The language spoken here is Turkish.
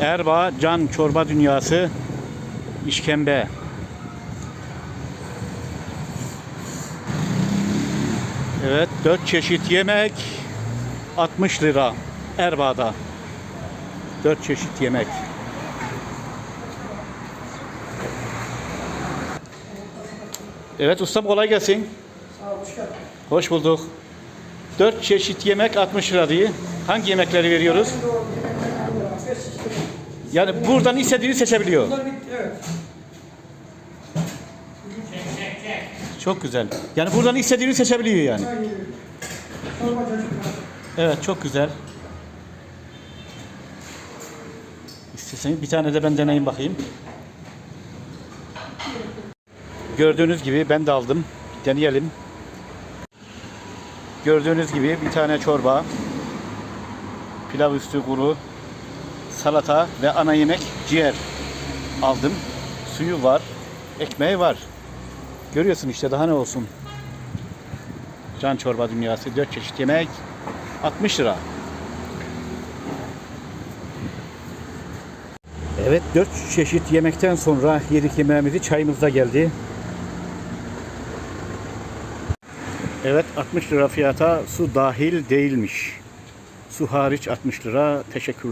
Erbaa Can Çorba Dünyası işkembe. Evet, 4 çeşit yemek 60 lira Erbaa'da. 4 çeşit yemek. Evet ustam kolay gelsin. Hoş bulduk. 4 çeşit yemek 60 lira diye. Hangi yemekleri veriyoruz? Yani buradan istediğini seçebiliyor. Evet. Çok güzel. Yani buradan istediğini seçebiliyor yani. Çocuklar. Evet çok güzel. İsteseniz bir tane de ben deneyim bakayım. Gördüğünüz gibi ben de aldım. Deneyelim. Gördüğünüz gibi bir tane çorba, pilav üstü kuru, salata ve ana yemek ciğer aldım. Suyu var, ekmeği var. Görüyorsun işte daha ne olsun. Can çorba dünyası 4 çeşit yemek 60 lira. Evet 4 çeşit yemekten sonra yedik yemeğimizi çayımız da geldi. Evet 60 lira fiyata su dahil değilmiş. Su hariç 60 lira. Teşekkürler.